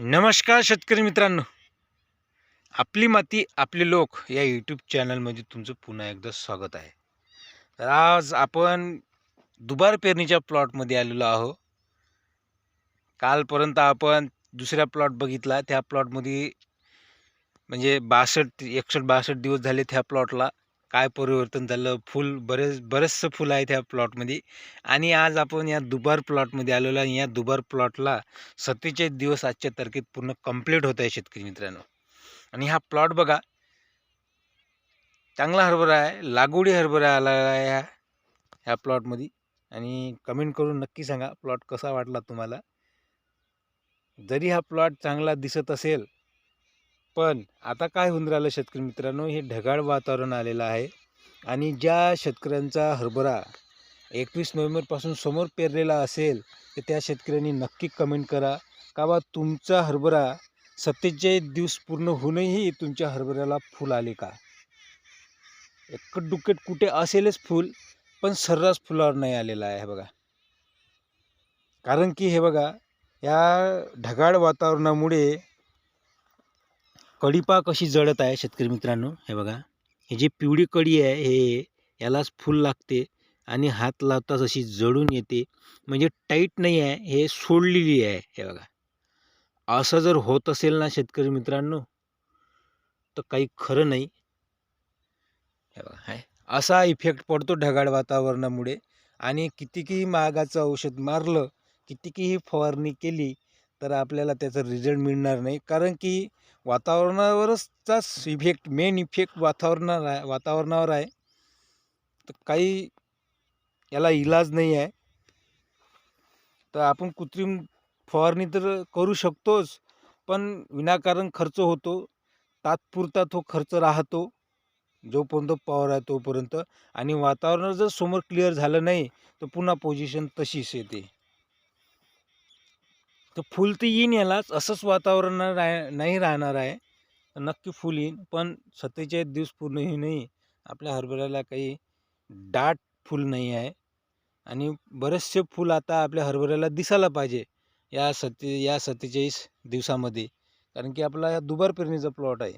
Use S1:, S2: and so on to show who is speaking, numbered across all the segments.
S1: नमस्कार शेतकरी मित्रांनो. आपली माती आपले लोक या यूट्यूब चॅनलमध्ये तुमचं पुन्हा एकदा स्वागत आहे. तर आज आपण दुबार पेरणीच्या प्लॉटमध्ये आलेलो आहो कालपर्यंत आपण दुसरा प्लॉट बघितला. त्या प्लॉटमध्ये म्हणजे बासष्ट एकसष्ट बासष्ट दिवस झाले त्या प्लॉटला काय परिवर्तन झालं? फुल बरेच बरेचसं फुलं आहेत ह्या प्लॉटमध्ये. आणि आज आपण या दुबार प्लॉटमध्ये आलेलो आहे. या दुबार प्लॉटला सत्तेचाळीस दिवस आजच्या तारखेत पूर्ण कंप्लीट होत आहे शेतकरी मित्रांनो. आणि हा प्लॉट बघा. चांगला हरभरा आहे. लागवडी हरभरा आला आहे ह्या ह्या प्लॉटमध्ये. आणि कमेंट करून नक्की सांगा प्लॉट कसा वाटला तुम्हाला? जरी हा प्लॉट चांगला दिसत असेल पण आता काय होऊन राहिलं शेतकरी मित्रांनो? हे ढगाळ वातावरण आलेलं आहे आणि ज्या शेतकऱ्यांचा हरभरा एकवीस नोव्हेंबरपासून समोर पेरलेला असेल तर त्या शेतकऱ्यांनी नक्की कमेंट करा. का बा तुमचा हरभरा सत्तेचाळीस दिवस पूर्ण होऊनही तुमच्या हरभऱ्याला फूल आले का? एक दुक्कट कुठे असेलच फूल पण सर्रास फुलावर नाही आलेला आहे बघा. कारण की हे बघा या ढगाळ वातावरणामुळे कढीपा कशी जळत आहे शेतकरी मित्रांनो? हे बघा. हे जी पिवळी कढी आहे हे यालाच फूल लागते आणि हात लावताच अशी जळून येते. म्हणजे टाईट नाही आहे हे सोडलेली आहे. हे बघा. असं जर होत असेल ना शेतकरी मित्रांनो तर काही खरं नाही. हे बघा हाय. असा इफेक्ट पडतो ढगाळ वातावरणामुळे. आणि कितीकीही महागाचं औषध मारलं कितीकीही फवारणी केली तर आपल्याला त्याचा रिझल्ट मिळणार नाही. कारण की वातावरणावरचाच इफेक्ट मेन इफेक्ट वातावरणावर आहे वातावरणावर आहे. तर काही याला इलाज नाही आहे. तर आपण कृत्रिम फवारणी तर करू शकतोच पण विनाकारण खर्च होतो. तात्पुरता तो खर्च राहतो जोपर्यंत पॉवर आहे तोपर्यंत. आणि वातावरण जर समोर क्लिअर झालं नाही तर पुन्हा पोझिशन तशीच येते. तर फुल तर येईन यालाच असंच वातावरण राह नाही राहणार आहे. तर नक्की फुल येईन पण सत्तेचाळीस दिवस पूर्णही नाही आपल्या हरभऱ्याला काही दाट फुल नाही आहे. आणि बरेचसे फुल आता आपल्या हरभऱ्याला दिसायला पाहिजे या सत्ते या सत्तेचाळीस दिवसामध्ये कारण की आपला या दुबार पेरणीचा प्लॉट आहे.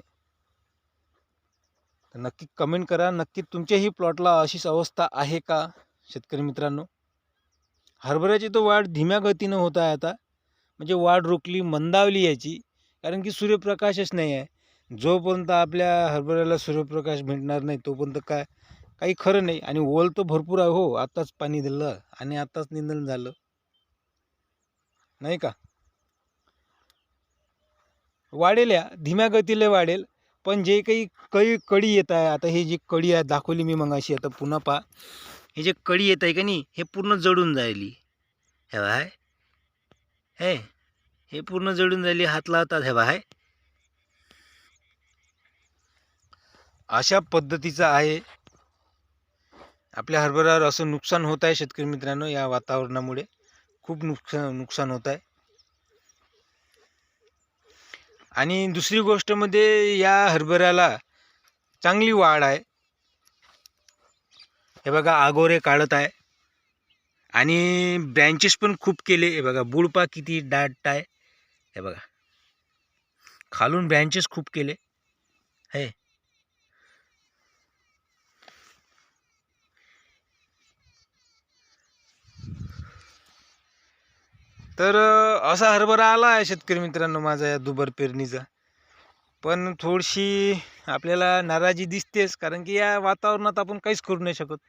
S1: तर नक्की कमेंट करा नक्की तुमच्याही प्लॉटला अशीच अवस्था आहे का शेतकरी मित्रांनो? हरभऱ्याची तर वाढ धीम्या गतीनं होत आहे आता. म्हणजे वाढ रोखली मंदावली याची. कारण की सूर्यप्रकाशच नाही आहे. जोपर्यंत आपल्या हरभऱ्याला सूर्यप्रकाश भेटणार नाही तोपर्यंत काय काही खरं नाही. आणि ओल तर भरपूर आहे हो. आत्ताच पाणी दिलं आणि आत्ताच निंदन झालं. नाही का? वाढेल या. धीम्या गतीला वाढेल. पण जे काही कळी कळी येत आहे आता ही जी कळी आहे दाखवली मी मग अशी आता पुन्हा पा हे जे कळी येत आहे का नाही हे पूर्ण जळून जायली. हे बाय हे हे पूर्ण जळून झाली हात लावतात हे बाय अशा पद्धतीचं आहे. आपल्या हरभऱ्यावर असं नुकसान होत आहे शेतकरी मित्रांनो या वातावरणामुळे. खूप नुकसान नुकसान होत आहे. आणि दुसरी गोष्ट म्हणजे या हरभऱ्याला चांगली वाढ आहे. हे बघा आगोरे काढत आहे. आणि ब्रँचेस पण खूप केले. हे बघा बुडपा किती डाट आहे. हे बघा. खालून ब्रँचेस खूप केले. हे. तर असा हरभरा आला आहे शेतकरी मित्रांनो माझा या दुबर पेरणीचा. पण थोडीशी आपल्याला नाराजी दिसतेच कारण की या वातावरणात आपण काहीच करू नाही शकत.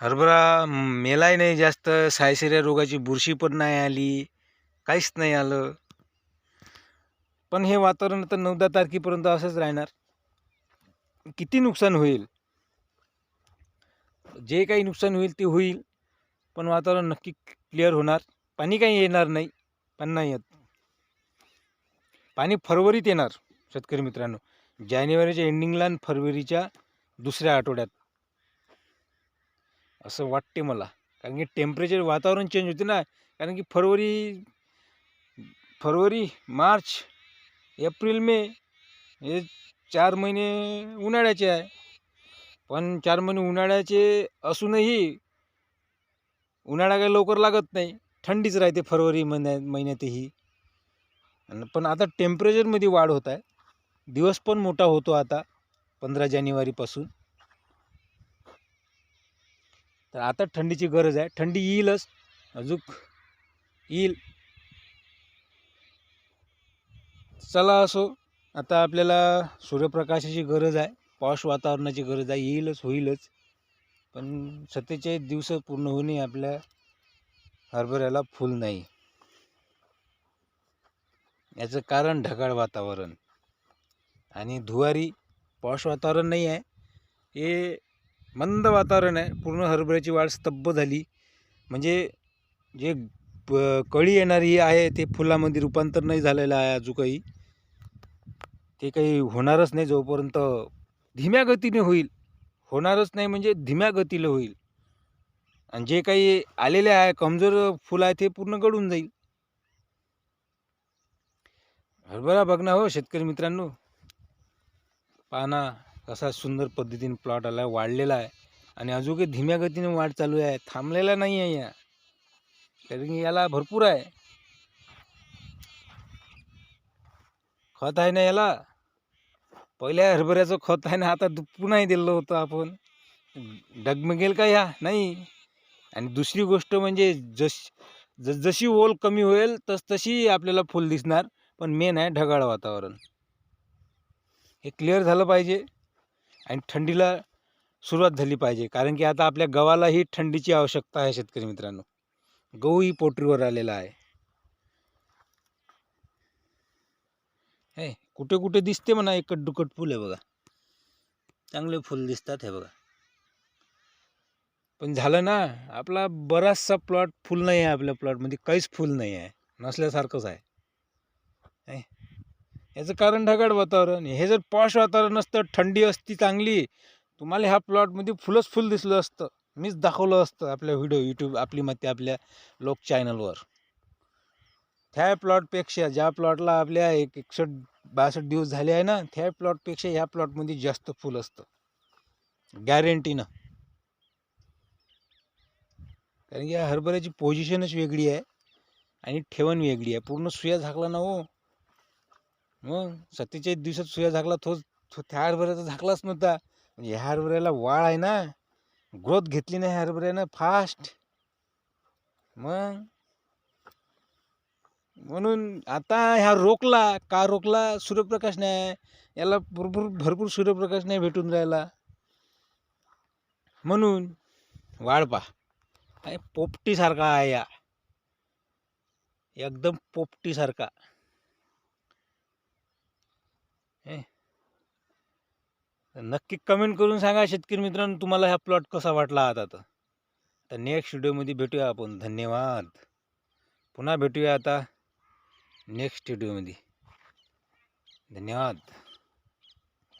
S1: हरभरा मेलाही नाही जास्त. सायसेऱ्या रोगाची बुरशी पण नाही आली. काहीच नाही आलं. पण हे वातावरण आता नऊ दहा तारखेपर्यंत असंच राहणार. किती नुकसान होईल? जे काही नुकसान होईल ते होईल. पण वातावरण नक्की क्लिअर होणार. पाणी काही येणार नाही. पण नाही येत. पाणी फरवरीत येणार शेतकरी मित्रांनो. जानेवारीच्या एंडिंगला आणि फरवरीच्या दुसऱ्या आठवड्यात. असं वाटते मला. कारण की टेम्परेचर वातावरण चेंज होते ना कारण की फरवरी फरवरी मार्च एप्रिल मे हे चार महिने उन्हाळ्याचे आहे. पण चार महिने उन्हाळ्याचे असूनही उन्हाळा काही लवकर लागत नाही. थंडीच राहते फरवरी महिन्यात महिन्यातही. आणि पण आता टेम्परेचरमध्ये वाढ होत आहे. दिवस पण मोठा होतो आता पंधरा जानेवारीपासून. तर आता थंडीची गरज आहे. थंडी येईलच. अजून येईल. चला असो आता आपल्याला सूर्यप्रकाशाची गरज आहे. पाऊस वातावरणाची गरज आहे. येईलच होईलच. पण सत्तेचाळीस दिवस पूर्ण होणे आपल्या हरभऱ्याला फुल नाही. याचं कारण ढगाळ वातावरण. आणि धुवारी पाऊस वातावरण नाही आहे. हे मंद वातावरण आहे. पूर्ण हरभऱ्याची वाढ स्तब्ध झाली. म्हणजे जे प- कळी येणारी आहे ते फुलामध्ये रूपांतर नाही झालेलं आहे अजूनही ते काही होणारच नाही जोपर्यंत धीम्या गतीने होईल. होणारच नाही म्हणजे धीम्या गतीला होईल. आणि जे काही आलेले आहे कमजोर फुलं आहे ते पूर्ण गळून जाईल. हरभरा बघ ना हो शेतकरी मित्रांनो. पाना असा सुंदर पद्धतीने प्लॉट आला वाढलेला आहे. आणि अजून काही धीम्या गतीने वाढ चालू आहे. थांबलेला नाही आहे या. कारण की याला भरपूर आहे. खत आहे ना याला? पहिल्या हरभऱ्याचं खत आहे ना आता पुन्हाही दिलं होतं आपण. डगमगेल का ह्या नाही. आणि दुसरी गोष्ट म्हणजे जश जस जशी ओल कमी होईल तस तशी आपल्याला फुल दिसणार. पण मेन आहे ढगाळ वातावरण. हे क्लिअर झालं पाहिजे. आणि थंडीला सुरुवात झाली पाहिजे. कारण की आता आपल्या गव्हालाही थंडीची आवश्यकता आहे शेतकरी मित्रांनो. गहूही पोटरीवर आलेला आहे. हे कुठे कुठे दिसते म्हणा एकट दुकट फुल आहे बघा. चांगले फुल दिसतात हे बघा. पण झालं ना आपला बराचसा प्लॉट फुल नाही आहे आपल्या प्लॉटमध्ये काहीच फुल नाही आहे. नसल्यासारखंच आहे. याचं कारण ढगाळ वातावरण हे जर पॉश वातावरण असतं थंडी असती चांगली तुम्हाला ह्या प्लॉटमध्ये फुलंच फुल दिसलं असतं. मीच दाखवलं असतं आपल्या व्हिडिओ यूट्यूब आपली मते आपल्या लोक चॅनलवर त्या प्लॉटपेक्षा ज्या प्लॉटला आपल्या एक एकसष्ट बासष्ट दिवस झाले आहे ना त्या प्लॉटपेक्षा ह्या प्लॉटमध्ये जास्त फुल असतं. गॅरंटीनं कारण की या हरभऱ्याची पोझिशनच वेगळी आहे आणि ठेवण वेगळी आहे. पूर्ण सुया झाकला ना हो. मग सत्तेचाळीस दिवसात सुया झाकला तोच तो त्या हरभऱ्याचा झाकलाच नव्हता. म्हणजे ह्या हरभऱ्याला वाळ आहे ना ग्रोथ घेतली नाही हरभऱ्यानं फास्ट मग? म्हणून आता ह्या रोखला का रोखला? सूर्यप्रकाश नाही. याला भरपूर भरपूर सूर्यप्रकाश नाही भेटून राहिला. म्हणून वाढ पा पोपटीसारखा आहे या. एकदम पोपटीसारखा. नक्की कमेंट करून सांगा शेतकरी मित्रांनो तुम्हाला हा प्लॉट कसा वाटला आता? तर तर नेक्स्ट व्हिडिओमध्ये भेटूया आपण. धन्यवाद. पुन्हा भेटूया आता नेक्स्ट व्हिडिओमध्ये धन्यवाद.